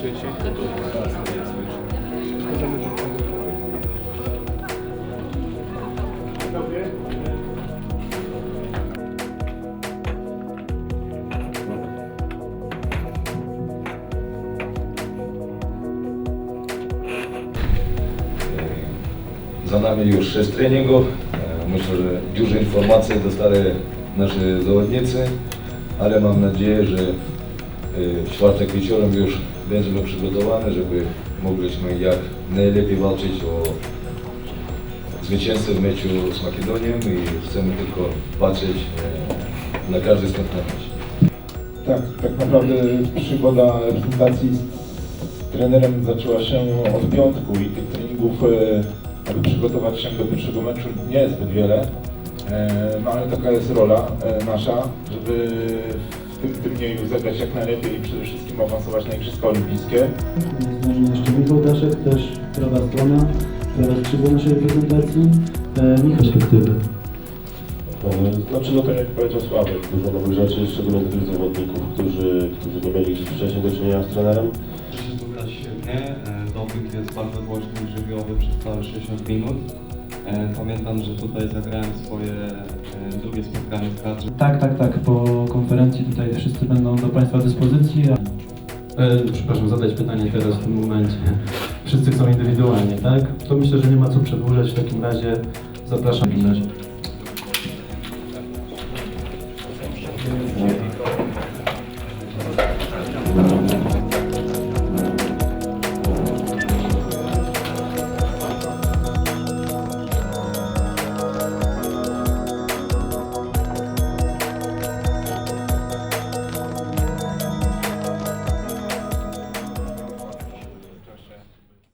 świeci. Za nami już 6 treningów. E, myślę, że dużo informacji dostali nasi zawodnicy, ale mam nadzieję, że w czwartek wieczorem już będziemy przygotowani, żeby mogliśmy jak najlepiej walczyć o zwycięstwo w meczu z Makedonią i chcemy tylko patrzeć e, na każdy następny mecz. Tak, tak naprawdę przygoda reprezentacji z, trenerem zaczęła się od piątku i tych treningów, e, aby przygotować się do pierwszego meczu nie jest zbyt wiele, e, no ale taka jest rola nasza, żeby w tym turnieju zagrać jak najlepiej i przede wszystkim awansować na Igrzyska Olimpijskie. Z nami jeszcze Michał Daszek, też prawa strona, prawa skrzydło naszej reprezentacji. E, Michał perspektywy. Znaczy, no tak jak powiedział Sławek, dużo nowych rzeczy, szczególnie dla tych zawodników, którzy, którzy nie mieli wcześniej do czynienia z trenerem. się tu grać świetnie. E, Doping jest bardzo głośny i żywiołowy przez całe 60 minut. E, Pamiętam, że tutaj zagrałem swoje e, drugie spotkanie w kadrze. Tak, tak, tak. Po konferencji tutaj wszyscy będą do Państwa dyspozycji. E, przepraszam, zadać pytanie teraz w tym momencie. Wszyscy chcą indywidualnie, tak? To myślę, że nie ma co przedłużać. W takim razie zapraszam.